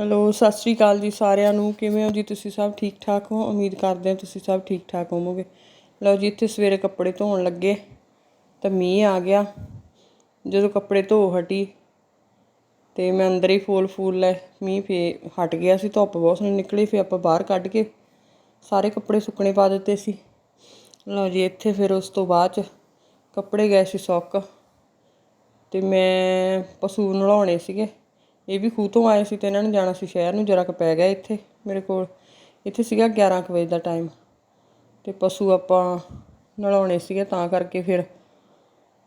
Hello, ਸਤਿ ਸ਼੍ਰੀ ਅਕਾਲ ਜੀ ਸਾਰਿਆਂ ਨੂੰ। ਕਿਵੇਂ ਹੋ ਜੀ ਤੁਸੀਂ ਸਭ ਠੀਕ ਠਾਕ ਹੋ? ਉਮੀਦ ਕਰਦੇ ਹਾਂ ਤੁਸੀਂ ਸਭ ਠੀਕ ਠਾਕ ਹੋਵੋਗੇ। ਲਓ ਜੀ, ਇੱਥੇ ਸਵੇਰੇ ਕੱਪੜੇ ਧੋਣ ਲੱਗੇ, ਤਾਂ ਮੀਂਹ ਆ ਗਿਆ। ਜਦੋਂ ਕੱਪੜੇ ਧੋ ਹਟੀ, ਤੇ ਮੈਂ ਅੰਦਰ ਹੀ ਫੂਲ ਫੂਲ ਲੈ, ਮੀਂਹ ਫੇ ਹਟ ਗਿਆ ਸੀ, ਧੁੱਪ ਬਹੁਤ ਸੋਹਣੀ ਨਿਕਲੀ, ਫੇ ਆਪਾਂ ਬਾਹਰ ਕੱਢ ਕੇ ਸਾਰੇ ਕੱਪੜੇ ਸੁੱਕਣੇ ਪਾ ਦਿੱਤੇ ਸੀ। ਲਓ ਜੀ, ਇੱਥੇ ਫਿਰ ਉਸ ਤੋਂ ਬਾਅਦ ਚ ਕੱਪੜੇ ਗਏ ਸੀ ਸੌਕ, ਤੇ ਮੈਂ ਪਸ਼ੂ ਨਲਾਉਣੇ ਸੀਗੇ। ਇਹ ਵੀ ਖੂਹ ਤੋਂ ਆਏ ਸੀ ਤੇ ਇਹਨਾਂ ਨੇ ਜਾਣਾ ਸੀ ਸ਼ਹਿਰ ਨੂੰ, ਜਰਾ ਕੁ ਪੈ ਗਿਆ ਇੱਥੇ ਮੇਰੇ ਕੋਲ। ਇੱਥੇ ਸੀਗਾ 11 ਕੁ ਵਜੇ ਦਾ ਟਾਈਮ ਤੇ ਪਸ਼ੂ ਆਪਾਂ ਨਲਾਉਣੇ ਸੀਗੇ, ਤਾਂ ਕਰਕੇ ਫਿਰ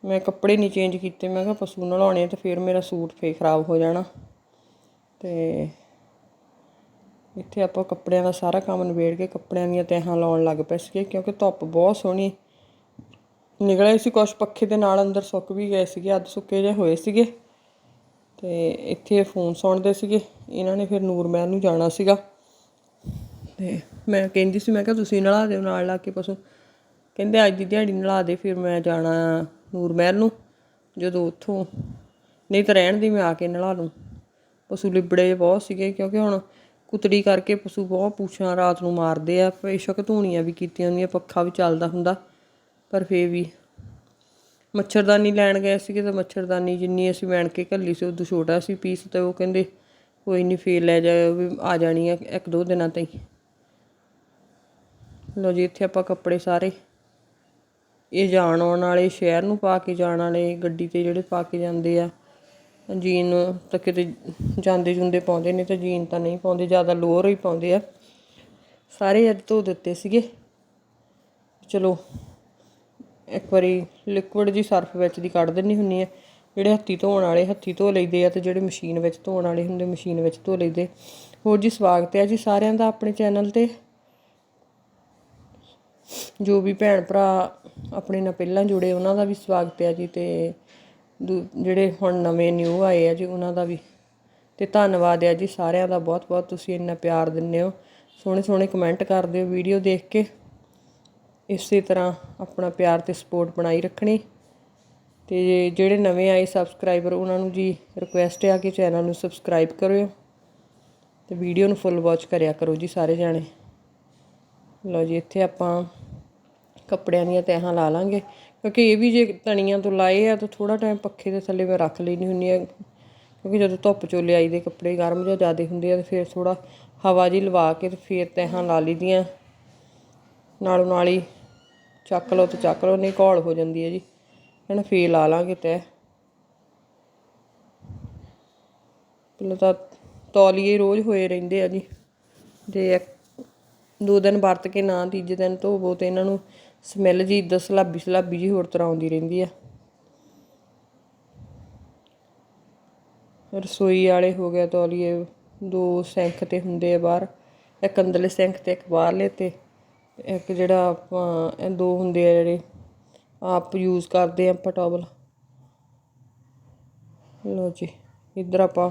ਮੈਂ ਕੱਪੜੇ ਨਹੀਂ ਚੇਂਜ ਕੀਤੇ। ਮੈਂ ਕਿਹਾ ਪਸ਼ੂ ਨਲਾਉਣੇ ਤੇ ਫਿਰ ਮੇਰਾ ਸੂਟ ਫੇ ਖਰਾਬ ਹੋ ਜਾਣਾ। ਤੇ ਇੱਥੇ ਆਪਾਂ ਕੱਪੜਿਆਂ ਦਾ ਸਾਰਾ ਕੰਮ ਨਿਬੇੜ ਕੇ ਕੱਪੜਿਆਂ ਦੀਆਂ ਤਹਾਂ ਲਾਉਣ ਲੱਗ ਪਏ ਸੀਗੇ, ਕਿਉਂਕਿ ਧੁੱਪ ਬਹੁਤ ਸੋਹਣੀ ਨਿਕਲੇ ਸੀ। ਕੁਛ ਪੱਖੇ ਦੇ ਨਾਲ ਅੰਦਰ ਸੁੱਕ ਵੀ ਗਏ ਸੀਗੇ, ਅੱਧ ਸੁੱਕੇ ਜਿਹੇ ਹੋਏ ਸੀਗੇ। ਤੇ ਇੱਥੇ ਫੋਨ ਸੁਣਦੇ ਸੀਗੇ। ਇਹਨਾਂ ਨੇ ਫਿਰ ਨੂਰਮਹਿਲ ਨੂੰ ਜਾਣਾ ਸੀਗਾ। ਤੇ ਮੈਂ ਕਹਿੰਦੀ ਸੀ, ਮੈਂ ਕਿਹਾ ਤੁਸੀਂ ਨਲਾ ਦਿਓ, ਨਾਲ ਲਾ ਕੇ ਪਸ਼ੂ। ਕਹਿੰਦੇ ਅੱਜ ਦੀ ਦਿਹਾੜੀ ਨਲਾ ਦੇ, ਫਿਰ ਮੈਂ ਜਾਣਾ ਨੂਰਮਹਿਲ ਨੂੰ। ਜਦੋਂ ਉੱਥੋਂ, ਨਹੀਂ ਤਾਂ ਰਹਿਣ ਦੀ ਮੈਂ ਆ ਕੇ ਨਲਾ ਲੂੰ ਪਸ਼ੂ ਲਿਬੜੇ ਬਹੁਤ ਸੀਗੇ, ਕਿਉਂਕਿ ਹੁਣ ਕੁਤੜੀ ਕਰਕੇ ਪਸ਼ੂ ਬਹੁਤ ਪੂਛਾਂ ਰਾਤ ਨੂੰ ਮਾਰਦੇ ਆ। ਬੇਸ਼ੱਕ ਧੂਣੀਆਂ ਵੀ ਕੀਤੀਆਂ ਹੁੰਦੀਆਂ, ਪੱਖਾ ਵੀ ਚੱਲਦਾ ਹੁੰਦਾ। ਪਰ ਫੇਰ ਵੀ ਮੱਛਰਦਾਨੀ ਲੈਣ ਗਏ ਸੀਗੇ ਤਾਂ ਮੱਛਰਦਾਨੀ ਜਿੰਨੀ ਅਸੀਂ ਵੈਣ ਕੇ ਘੱਲੀ ਸੀ, ਉਦੋਂ ਛੋਟਾ ਸੀ ਪੀਸ ਤੇ ਉਹ ਕਹਿੰਦੇ, ਕੋਈ ਨਹੀਂ ਫੇਰ ਲੈ ਜਾਇਓ ਵੀ ਆ ਜਾਣੀ ਆ ਇੱਕ ਦੋ ਦਿਨਾਂ ਤਾਈਂ। ਲੋ ਜੀ, ਇੱਥੇ ਆਪਾਂ ਕੱਪੜੇ ਸਾਰੇ, ਇਹ ਜਾਣ ਆਉਣ ਵਾਲੇ ਸ਼ਹਿਰ ਨੂੰ ਪਾ ਕੇ ਜਾਣ ਵਾਲੇ, ਗੱਡੀ ਤੇ ਜਿਹੜੇ ਪਾ ਕੇ ਜਾਂਦੇ ਆ, ਜੀਨ ਤਾਂ ਕਿਤੇ ਜਾਂਦੇ ਜੁੰਦੇ ਪਾਉਂਦੇ ਨੇ ਤਾਂ ਜੀਨ ਤਾਂ ਨਹੀਂ ਪਾਉਂਦੇ, ਜ਼ਿਆਦਾ ਲੋਅਰ ਹੀ ਪਾਉਂਦੇ ਆ। ਸਾਰੇ ਅੱਜ ਧੋ ਦਿੱਤੇ ਸੀਗੇ। ਚਲੋ ਇੱਕ ਵਾਰੀ ਲਿਕੁਇਡ ਜੀ ਸਰਫ ਵਿੱਚ ਦੀ ਕੱਢ ਦਿੰਨੀ ਹੁੰਨੀ ਆ, ਜਿਹੜੇ ਹੱਥੀ ਧੋਣ ਵਾਲੇ ਹੱਥੀ ਧੋ ਲਈਦੇ ਆ ਤੇ ਜਿਹੜੇ ਮਸ਼ੀਨ ਵਿੱਚ ਧੋਣ ਵਾਲੇ ਹੁੰਦੇ ਮਸ਼ੀਨ ਵਿੱਚ ਧੋ ਲਈਦੇ। ਹੋਰ ਜੀ ਸਵਾਗਤ ਹੈ ਜੀ ਸਾਰਿਆਂ ਦਾ ਆਪਣੇ ਚੈਨਲ ਤੇ। ਜੋ ਵੀ ਭੈਣ ਭਰਾ ਆਪਣੇ ਨਾਲ ਪਹਿਲਾਂ ਜੁੜੇ, ਉਹਨਾਂ ਦਾ ਵੀ ਸਵਾਗਤ ਹੈ ਜੀ ਤੇ ਜਿਹੜੇ ਹੁਣ ਨਵੇਂ ਨਿਊ ਆਏ ਆ ਜੀ, ਉਹਨਾਂ ਦਾ ਵੀ। ਤੇ ਧੰਨਵਾਦ ਹੈ ਜੀ ਸਾਰਿਆਂ ਦਾ ਬਹੁਤ ਬਹੁਤ ਤੁਸੀਂ ਇੰਨਾ ਪਿਆਰ ਦਿੰਦੇ ਹੋ। ਸੋਹਣੇ ਸੋਹਣੇ ਕਮੈਂਟ ਕਰਦੇ ਹੋ ਵੀਡੀਓ ਦੇਖ ਕੇ। ਇਸੇ ਤਰ੍ਹਾਂ ਆਪਣਾ ਪਿਆਰ ਤੇ ਸਪੋਰਟ ਬਣਾਈ ਰੱਖਣੀ। ਤੇ ਜਿਹੜੇ ਨਵੇਂ ਆਏ ਸਬਸਕ੍ਰਾਈਬਰ ਉਹਨਾਂ ਨੂੰ ਜੀ ਰਿਕੁਐਸਟ ਆ ਕਿ ਚੈਨਲ ਨੂੰ ਸਬਸਕ੍ਰਾਈਬ ਕਰਿਓ। ਤੇ ਵੀਡੀਓ ਨੂੰ ਫੁੱਲ ਵਾਚ ਕਰਿਆ ਕਰੋ ਜੀ ਸਾਰੇ ਜਾਣੇ। ਲਓ ਜੀ, ਇੱਥੇ ਆਪਾਂ ਕੱਪੜਿਆਂ ਦੀਆਂ ਤਹਿਾਂ ਲਾ ਲਾਂਗੇ। ਕਿਉਂਕਿ ਇਹ ਵੀ ਜੇ ਤਣੀਆਂ ਤੋਂ ਲਾਏ ਆ, ਤਾਂ ਥੋੜਾ ਟਾਈਮ ਪੱਖੇ ਦੇ ਥੱਲੇ ਮੈਂ ਰੱਖ ਲੈਣੀ ਹੁੰਨੀ ਆ। ਕਿਉਂਕਿ ਜਦੋਂ ਧੁੱਪ ਚੋਂ ਲਿਆਈ ਦੇ ਕੱਪੜੇ ਗਰਮ ਜਾਂ ਜ਼ਿਆਦਾ ਹੁੰਦੇ ਆ, ਤੇ ਫਿਰ ਥੋੜਾ ਹਵਾ ਜੀ ਲਵਾ ਕੇ ਤੇ ਫਿਰ ਤਹਿਾਂ ਲਾ ਲਈਦੀਆਂ। ਨਾਲੋਂ ਨਾਲ ਹੀ ਚੱਕ ਲਓ ਤੇ ਚੱਕ ਲਓ, ਨਹੀਂ ਘੋਲ ਹੋ ਜਾਂਦੀ ਹੈ ਜੀ। ਇਹਨਾਂ ਫੇਰ ਲਾ ਲਾਂਗੇ ਤੈ ਪਹਿਲਾਂ ਤਾਂ ਤੌਲੀਏ ਰੋਜ਼ ਹੋਏ ਰਹਿੰਦੇ ਆ ਜੀ। ਜੇ ਦੋ ਦਿਨ ਵਰਤ ਕੇ ਨਾ, ਤੀਜੇ ਦਿਨ ਧੋਵੋ ਤੇ ਇਹਨਾਂ ਨੂੰ ਸਮੈਲ ਜੀ, ਇਦਾਂ ਸਲਾਬੀ ਸਲਾਬੀ ਜੀ ਹੋਰ ਤਰ੍ਹਾਂ ਆਉਂਦੀ ਰਹਿੰਦੀ ਆ। ਰਸੋਈ ਵਾਲੇ ਹੋ ਗਿਆ ਤੌਲੀਏ, ਦੋ ਸਿੰਕ ਤੇ ਹੁੰਦੇ ਆ ਬਾਹਰ। ਇੱਕ ਅੰਦਰਲੇ ਸਿੰਕ ਤੇ, ਇੱਕ ਬਾਹਰਲੇ ਤੇ। ਇੱਕ ਜਿਹੜਾ ਆਪਾਂ ਦੋ ਹੁੰਦੇ ਆ ਜਿਹੜੇ ਆਪ ਯੂਜ਼ ਕਰਦੇ ਆ ਪਟਾਵਲ ਲੋ ਜੀ, ਇੱਧਰ ਆਪਾਂ,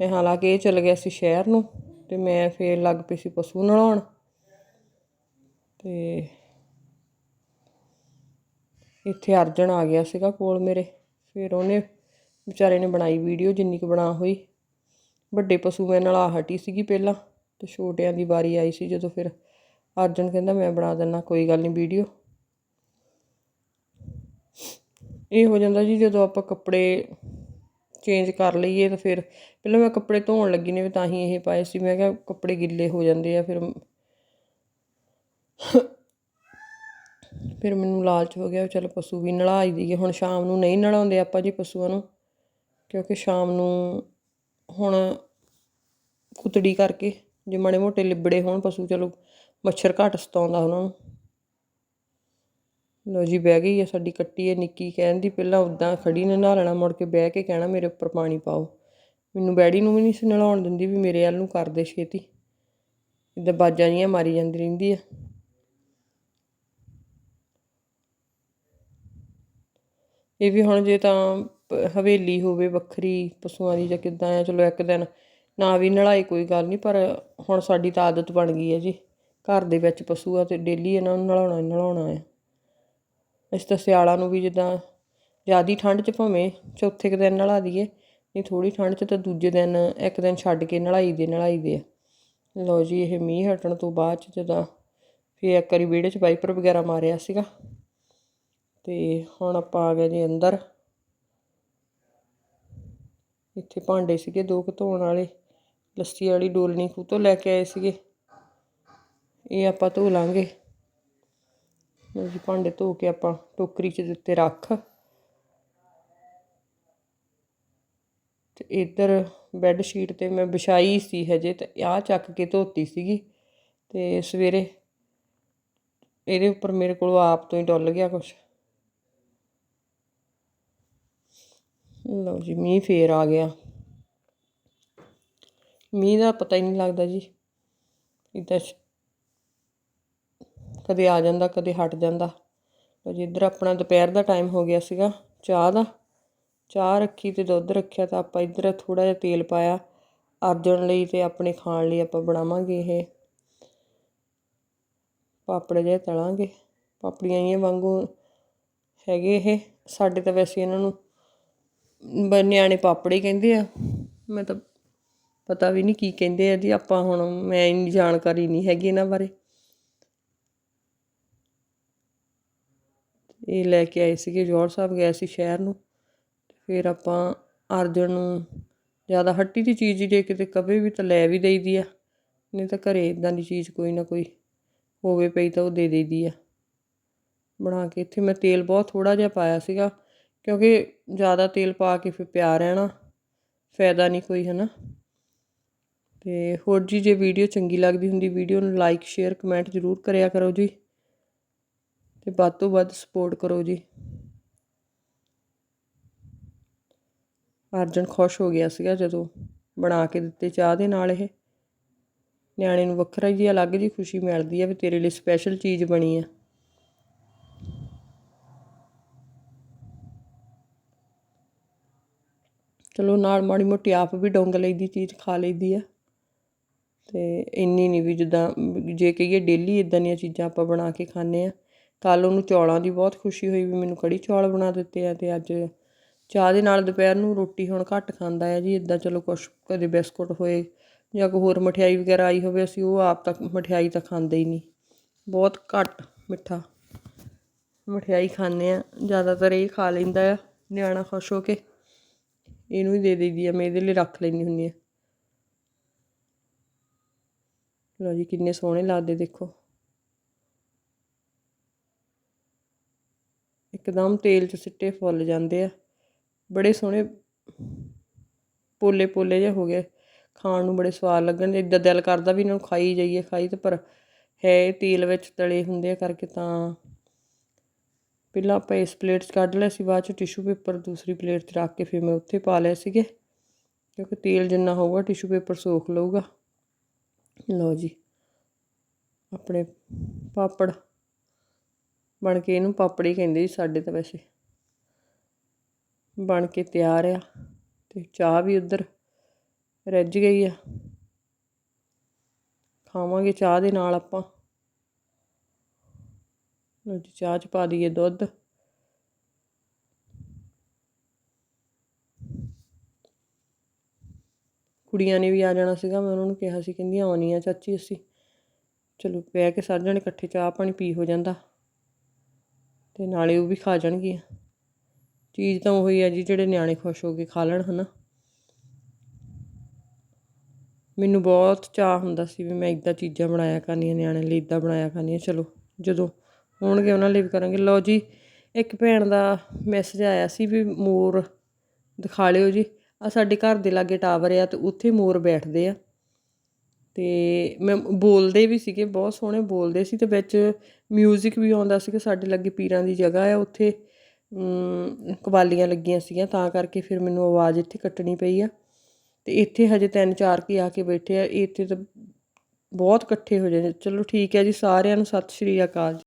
ਮੈਂ ਹਾਲਾਂਕਿ ਇਹ ਚਲ ਗਿਆ ਸੀ ਸ਼ਹਿਰ ਨੂੰ ਤੇ ਮੈਂ ਫੇਰ ਲੱਗ ਪਈ ਸੀ ਪਸ਼ੂ ਨਲਾਉਣ ਤੇ ਇੱਥੇ ਅਰਜਨ ਆ ਗਿਆ ਸੀਗਾ ਕੋਲ ਮੇਰੇ, ਫਿਰ ਉਹਨੇ ਵਿਚਾਰੇ ਨੇ ਬਣਾਈ ਵੀਡੀਓ ਜਿੰਨੀ ਕੁ ਬਣਾ ਹੋਈ। ਵੱਡੇ ਪਸ਼ੂ ਮੈਂ ਆ ਹਟੀ ਸੀਗੀ ਪਹਿਲਾਂ ਤੇ ਛੋਟਿਆਂ ਦੀ ਵਾਰੀ ਆਈ ਸੀ ਜਦੋਂ ਫਿਰ ਅਰਜਨ ਕਹਿੰਦਾ, ਮੈਂ ਬਣਾ ਦਿੰਦਾ ਕੋਈ ਗੱਲ ਨਹੀਂ ਵੀਡੀਓ। ਇਹ ਹੋ ਜਾਂਦਾ ਜੀ, ਜਦੋਂ ਆਪਾਂ ਕੱਪੜੇ ਚੇਂਜ ਕਰ ਲਈਏ ਤਾਂ ਫਿਰ ਪਹਿਲਾਂ ਮੈਂ ਕੱਪੜੇ ਧੋਣ ਲੱਗੀ ਨੇ ਵੀ ਤਾਂ ਹੀ ਇਹ ਪਾਏ ਸੀ। ਮੈਂ ਕਿਹਾ ਕੱਪੜੇ ਗਿੱਲੇ ਹੋ ਜਾਂਦੇ ਆ, ਫਿਰ ਫਿਰ ਮੈਨੂੰ ਲਾਲਚ ਹੋ ਗਿਆ ਚਲ ਪਸ਼ੂ ਵੀ ਨਲਾ ਹੀ ਦਈਏ। ਹੁਣ ਸ਼ਾਮ ਨੂੰ ਨਹੀਂ ਨਲਾਉਂਦੇ ਆਪਾਂ ਜੀ ਪਸ਼ੂਆਂ ਨੂੰ, ਕਿਉਂਕਿ ਸ਼ਾਮ ਨੂੰ ਹੁਣ ਕੁਤੜੀ ਕਰਕੇ ਜੇ ਮਾੜੇ ਮੋਟੇ ਲਿਬੜੇ ਹੋਣ, ਪਸ਼ੂ ਚਲੋ ਮੱਛਰ ਘੱਟ ਸਤਾਉਂਦਾ ਉਹਨਾਂ ਨੂੰ। ਲੋ ਜੀ, ਬਹਿ ਗਈ ਹੈ ਸਾਡੀ ਕੱਟੀ ਹੈ ਨਿੱਕੀ ਕਹਿੰਦੀ ਪਹਿਲਾਂ ਉਦਾਂ ਖੜੀ ਨੇ, ਨਹਾ ਮੁੜ ਕੇ ਬਹਿ ਕੇ ਕਹਿਣਾ, ਮੇਰੇ ਉੱਪਰ ਪਾਣੀ ਪਾਓ। ਮੈਨੂੰ ਬੈੜੀ ਨੂੰ ਵੀ ਨਹੀਂ ਸੀ ਨਲਾਉਣ ਦਿੰਦੀ ਵੀ ਮੇਰੇ ਵੱਲ ਨੂੰ ਕਰਦੇ ਛੇਤੀ। ਇਦਾਂ ਬਾਜਾਂ ਜੀਆਂ ਮਾਰੀ ਜਾਂਦੀ ਰਹਿੰਦੀ ਆ। ਇਹ ਵੀ ਹੁਣ ਜੇ ਤਾਂ ਹਵੇਲੀ ਹੋਵੇ, ਵੱਖਰੀ, ਪਸ਼ੂਆਂ ਦੀ ਜਾਂ ਕਿੱਦਾਂ ਆ, ਚਲੋ ਇੱਕ ਦਿਨ ਨਾ ਵੀ ਨਲਾਈ ਕੋਈ ਗੱਲ ਨਹੀਂ, ਪਰ ਹੁਣ ਸਾਡੀ ਤਾਂ ਆਦਤ ਬਣ ਗਈ ਹੈ ਜੀ। ਘਰ ਦੇ ਵਿੱਚ ਪਸ਼ੂ ਆ ਅਤੇ ਡੇਲੀ ਇਹਨਾਂ ਨੂੰ ਨਲਾਉਣਾ ਹੀ ਨਲਾਉਣਾ ਹੈ ਇਸ ਤਾਂ ਸਿਆਲਾਂ ਨੂੰ ਵੀ ਜਿੱਦਾਂ ਜ਼ਿਆਦਾ ਠੰਡ 'ਚ ਭਾਵੇਂ ਚੌਥੇ ਕੁ ਦਿਨ ਨਲਾ ਦਈਏ ਨਹੀਂ ਥੋੜ੍ਹੀ ਠੰਡ 'ਚ ਤਾਂ ਦੂਜੇ ਦਿਨ ਇੱਕ ਦਿਨ ਛੱਡ ਕੇ ਨਲਾਈ ਦੇ ਨਲਾਈ ਦੇ ਆ। ਲਓ ਜੀ, ਇਹ ਮੀਂਹ ਹਟਣ ਤੋਂ ਬਾਅਦ 'ਚ ਜਿੱਦਾਂ ਫਿਰ ਇੱਕ ਵਾਰੀ ਵਿਹੜੇ 'ਚ ਵਾਈਪਰ ਵਗੈਰਾ ਮਾਰਿਆ ਸੀਗਾ। ਅਤੇ ਹੁਣ ਆਪਾਂ ਆ ਗਏ ਜੀ ਅੰਦਰ। ਇੱਥੇ ਭਾਂਡੇ ਸੀਗੇ ਦੋ ਕੁ ਧੋਣ ਵਾਲੇ। ਲੱਸੀ ਵਾਲੀ ਡੋਲਣੀ ਖੂਹ ਤੋਂ ਲੈ ਕੇ ਆਏ ਸੀਗੇ। ਇਹ ਆਪਾਂ ਧੋ ਲਾਂਗੇ। ਜੀ, ਭਾਂਡੇ ਧੋ ਕੇ ਆਪਾਂ ਟੋਕਰੀ 'ਚ ਦਿੱਤੇ ਰੱਖ। ਤੇ ਇੱਧਰ ਬੈੱਡ ਸ਼ੀਟ ਤੇ ਮੈਂ ਵਿਛਾਈ ਸੀ ਹਜੇ ਤੇ ਆਹ ਚੱਕ ਕੇ ਧੋਤੀ ਸੀਗੀ। ਤੇ ਸਵੇਰੇ ਇਹਦੇ ਉੱਪਰ ਮੇਰੇ ਕੋਲ ਆਪ ਤੋਂ ਹੀ ਡੁੱਲ ਗਿਆ ਕੁਛ। ਲਓ ਜੀ, ਮੀਂਹ ਫੇਰ ਆ ਗਿਆ। ਮੀਂਹ ਦਾ ਪਤਾ ਹੀ ਨਹੀਂ ਲੱਗਦਾ ਜੀ। ਇਦਾਂ ਕਦੇ ਆ ਜਾਂਦਾ, ਕਦੇ ਹਟ ਜਾਂਦਾ। ਲਓ ਜੀ, ਇੱਧਰ ਆਪਣਾ ਦੁਪਹਿਰ ਦਾ ਟਾਈਮ ਹੋ ਗਿਆ ਸੀਗਾ, ਚਾਹ ਦਾ। ਚਾਹ ਰੱਖੀ ਤੇ ਦੁੱਧ ਰੱਖਿਆ ਤਾਂ ਆਪਾਂ ਇੱਧਰ ਥੋੜਾ ਜਿਹਾ ਤੇਲ ਪਾਇਆ। ਅਰਜਨ ਲਈ ਤੇ ਆਪਣੇ ਖਾਣ ਲਈ ਆਪਾਂ ਬਣਾਵਾਂਗੇ ਇਹ। ਪਾਪੜ ਜਿਹੇ ਤਲਾਂਗੇ। ਪਾਪੜੀਆਂ ਇਹ ਵਾਂਗੂ ਹੈਗੇ ਇਹ। ਸਾਡੇ ਤਾਂ ਵੈਸੇ ਇਹਨਾਂ ਨੂੰ ਨਿਆਣੇ ਪਾਪੜੇ ਕਹਿੰਦੇ ਆ। ਮੈਂ ਤਾਂ ਪਤਾ ਵੀ ਨਹੀਂ ਕੀ ਕਹਿੰਦੇ ਆ ਜੀ, ਆਪਾਂ ਹੁਣ ਮੈਂ ਇੰਨੀ ਜਾਣਕਾਰੀ ਨਹੀਂ ਹੈਗੀ ਇਹਨਾਂ ਬਾਰੇ। ਇਹ ਲੈ ਕੇ ਆਏ ਸੀਗੇ ਜੋੜ ਸਾਹਿਬ ਗਏ ਸੀ ਸ਼ਹਿਰ ਨੂੰ। ਫਿਰ ਆਪਾਂ ਅਰਜਨ ਨੂੰ ਜ਼ਿਆਦਾ ਹੱਟੀ ਦੀ ਚੀਜ਼ ਹੀ ਜੇ ਕਿਤੇ ਕਵੇ ਵੀ ਤਾਂ ਲੈ ਵੀ ਦੇਈਦੀ ਆ, ਨਹੀਂ ਤਾਂ ਘਰੇ ਇਦਾਂ ਦੀ ਚੀਜ਼ ਕੋਈ ਨਾ ਕੋਈ ਹੋਵੇ ਪਈ ਤਾਂ ਉਹ ਦੇ ਦੇਈਦੀ ਆ। ਬਣਾ ਕੇ ਇੱਥੇ ਮੈਂ ਤੇਲ ਬਹੁਤ ਥੋੜਾ ਜਿਹਾ ਪਾਇਆ ਸੀਗਾ, ਕਿਉਂਕਿ ਜ਼ਿਆਦਾ ਤੇਲ ਪਾ ਕੇ ਫਿਰ ਪਿਆ ਰਹਿਣਾ, ਫਾਇਦਾ ਨਹੀਂ ਕੋਈ, ਹਨਾ। ਤੇ ਹੋਰ ਜੀ, ਜੇ ਵੀਡੀਓ ਚੰਗੀ ਲੱਗਦੀ ਹੁੰਦੀ, ਵੀਡੀਓ ਨੂੰ ਲਾਈਕ ਸ਼ੇਅਰ ਕਮੈਂਟ ਜ਼ਰੂਰ ਕਰਿਆ ਕਰੋ ਜੀ। ਤੇ ਵੱਧ ਤੋਂ ਵੱਧ ਸਪੋਰਟ ਕਰੋ ਜੀ। ਅਰਜਨ ਖੁਸ਼ ਹੋ ਗਿਆ ਸੀਗਾ ਜਦੋਂ ਬਣਾ ਕੇ ਦਿੱਤੇ ਚਾਹ ਦੇ ਨਾਲ ਇਹ। ਨਿਆਣੇ ਨੂੰ ਵੱਖਰਾ ਜੀ ਅਲੱਗ ਜੀ ਖੁਸ਼ੀ ਮਿਲਦੀ ਆ ਵੀ ਤੇਰੇ ਲਈ ਸਪੈਸ਼ਲ ਚੀਜ਼ ਬਣੀ ਆ। ਚਲੋ ਨਾਲ ਮਾੜੀ ਮੋਟੀ ਆਪ ਵੀ ਡੋਂਗ ਲਈਦੀ, ਚੀਜ਼ ਖਾ ਲਈਦੀ ਆ। ਤੇ ਇੰਨੀ ਨਹੀਂ ਵੀ ਜਿੱਦਾਂ, ਜੇ ਕਹੀਏ ਡੇਲੀ ਇਦਾਂ ਦੀਆਂ ਚੀਜ਼ਾਂ ਆਪਾਂ ਬਣਾ ਕੇ ਖਾਂਦੇ ਆ। ਕੱਲ ਉਹਨੂੰ ਚੌਲਾਂ ਦੀ ਬਹੁਤ ਖੁਸ਼ੀ ਹੋਈ ਵੀ ਮੈਨੂੰ ਕੜੀ ਚੌਲ ਬਣਾ ਦਿੱਤੇ ਆ ਅਤੇ ਅੱਜ ਚਾਹ ਦੇ ਨਾਲ ਦੁਪਹਿਰ ਨੂੰ ਰੋਟੀ ਹੁਣ ਘੱਟ ਖਾਂਦਾ ਹੈ ਜੀ ਇੱਦਾਂ ਚਲੋ ਕੁਛ ਕਦੇ ਬਿਸਕੁਟ ਹੋਏ ਜਾਂ ਕੋਈ ਹੋਰ ਮਠਿਆਈ ਵਗੈਰਾ ਆਈ ਹੋਵੇ, ਅਸੀਂ ਉਹ ਆਪ ਤਾਂ ਮਠਿਆਈ ਤਾਂ ਖਾਂਦੇ ਹੀ ਨਹੀਂ। ਬਹੁਤ ਘੱਟ ਮਿੱਠਾ ਮਠਿਆਈ ਖਾਂਦੇ ਆ, ਜ਼ਿਆਦਾਤਰ ਇਹ ਖਾ ਲੈਂਦਾ ਆ, ਨਿਆਣਾ ਖੁਸ਼ ਹੋ ਕੇ। ਇਹਨੂੰ ਹੀ ਦੇ ਦਈਦੀ ਆ, ਮੈਂ ਇਹਦੇ ਲਈ ਰੱਖ ਲੈਂਦੀ ਹੁੰਦੀ ਆ। ਲਓ ਜੀ, ਕਿੰਨੇ ਸੋਹਣੇ ਲੱਗਦੇ ਦੇਖੋ। ਇੱਕਦਮ ਤੇਲ 'ਚ ਸਿੱਟੇ ਫੁੱਲ ਜਾਂਦੇ ਆ। ਬੜੇ ਸੋਹਣੇ ਪੋਲੇ ਪੋਲੇ ਜਿਹੇ ਹੋ ਗਏ। ਖਾਣ ਨੂੰ ਬੜੇ ਸਵਾਦ ਲੱਗਣ। ਦੇ ਦਿਲ ਕਰਦਾ ਵੀ ਇਹਨਾਂ ਨੂੰ ਖਾਈ ਜਾਈਏ, ਖਾਈ ਤੇ ਪਰ ਹੈ ਤੇਲ ਵਿੱਚ ਤਲੇ ਹੁੰਦੇ ਆ ਕਰਕੇ ਤਾਂ ਪਹਿਲਾਂ ਆਪਾਂ ਇਸ ਪਲੇਟ 'ਚ ਕੱਢ ਲਿਆ ਸੀ, ਬਾਅਦ 'ਚ ਟਿਸ਼ੂ ਪੇਪਰ ਦੂਸਰੀ ਪਲੇਟ 'ਚ ਰੱਖ ਕੇ ਫਿਰ ਮੈਂ ਉੱਥੇ ਪਾ ਲਿਆ ਸੀਗੇ। ਕਿਉਂਕਿ ਤੇਲ ਜਿੰਨਾ ਹੋਊਗਾ ਟਿਸ਼ੂ ਪੇਪਰ ਸੋਖ ਲਊਗਾ। ਲਓ ਜੀ, ਆਪਣੇ ਪਾਪੜ ਬਣ ਕੇ ਇਹਨੂੰ ਪਾਪੜੀ ਕਹਿੰਦੇ ਜੀ ਸਾਡੇ ਤਾਂ ਵੈਸੇ। ਬਣ ਕੇ ਤਿਆਰ ਆ ਤੇ ਚਾਹ ਵੀ ਉੱਧਰ ਰੱਜ ਗਈ ਆ। ਖਾਵਾਂਗੇ ਚਾਹ ਦੇ ਨਾਲ ਆਪਾਂ। ਲਓ ਜੀ, ਚਾਹ ਚ ਪਾ ਦਈਏ ਦੁੱਧ। ਕੁੜੀਆਂ ਨੇ ਵੀ ਆ ਜਾਣਾ ਸੀਗਾ, ਮੈਂ ਉਹਨਾਂ ਨੂੰ ਕਿਹਾ ਸੀ ਕਹਿੰਦੀਆਂ ਆਉਣੀ ਆ ਚਾਚੀ ਅਸੀਂ। ਚਲੋ, ਬਹਿ ਕੇ ਸਾਰੇ ਜਣੇ ਇਕੱਠੇ ਚਾਹ ਪਾਣੀ ਪੀ ਹੋ ਜਾਂਦਾ। ਅਤੇ ਨਾਲੇ ਉਹ ਵੀ ਖਾ ਜਾਣਗੀਆਂ ਚੀਜ਼ ਤਾਂ ਉਹੀ ਆ ਜੀ, ਜਿਹੜੇ ਨਿਆਣੇ ਖੁਸ਼ ਹੋ ਕੇ ਖਾ ਲੈਣ ਹੈ ਨਾ ਮੈਨੂੰ ਬਹੁਤ ਚਾਹ ਹੁੰਦਾ ਸੀ ਵੀ ਮੈਂ ਇਦਾਂ ਚੀਜ਼ਾਂ ਬਣਾਇਆ ਕਰਨੀਆਂ ਨਿਆਣੇ ਲਈ, ਇਦਾਂ ਬਣਾਇਆ ਕਰਨੀਆਂ, ਚਲੋ, ਜਦੋਂ ਹੋਣਗੇ ਉਹਨਾਂ ਲਈ ਵੀ ਕਰਾਂਗੇ। ਲਓ ਜੀ, ਇੱਕ ਭੈਣ ਦਾ ਮੈਸੇਜ ਆਇਆ ਸੀ ਵੀ ਮੋਰ ਦਿਖਾ ਲਿਓ ਜੀ। ਆ ਸਾਡੇ ਘਰ ਦੇ ਲਾਗੇ ਟਾਵਰ ਆ ਤੇ ਉੱਥੇ ਮੋਰ ਬੈਠਦੇ ਆ। ਅਤੇ ਮੈਂ ਬੋਲਦੇ ਵੀ ਸੀਗੇ, ਬਹੁਤ ਸੋਹਣੇ ਬੋਲਦੇ ਸੀ ਅਤੇ ਵਿੱਚ ਮਿਊਜ਼ਿਕ ਵੀ ਆਉਂਦਾ ਸੀਗਾ ਸਾਡੇ ਲਾਗੇ ਪੀਰਾਂ ਦੀ ਜਗ੍ਹਾ ਆ, ਉੱਥੇ ਕਵਾਲੀਆਂ ਲੱਗੀਆਂ ਸੀਗੀਆਂ, ਤਾਂ ਕਰਕੇ ਫਿਰ ਮੈਨੂੰ ਆਵਾਜ਼ ਇੱਥੇ ਕੱਟਣੀ ਪਈ ਆ। ਅਤੇ ਇੱਥੇ ਹਜੇ ਤਿੰਨ ਚਾਰ ਕੀ ਆ ਕੇ ਬੈਠੇ ਆ, ਇੱਥੇ ਤਾਂ ਬਹੁਤ ਇਕੱਠੇ ਹੋ ਜਾਂਦੇ ਚਲੋ ਠੀਕ ਹੈ ਜੀ, ਸਾਰਿਆਂ ਨੂੰ ਸਤਿ ਸ਼੍ਰੀ ਅਕਾਲ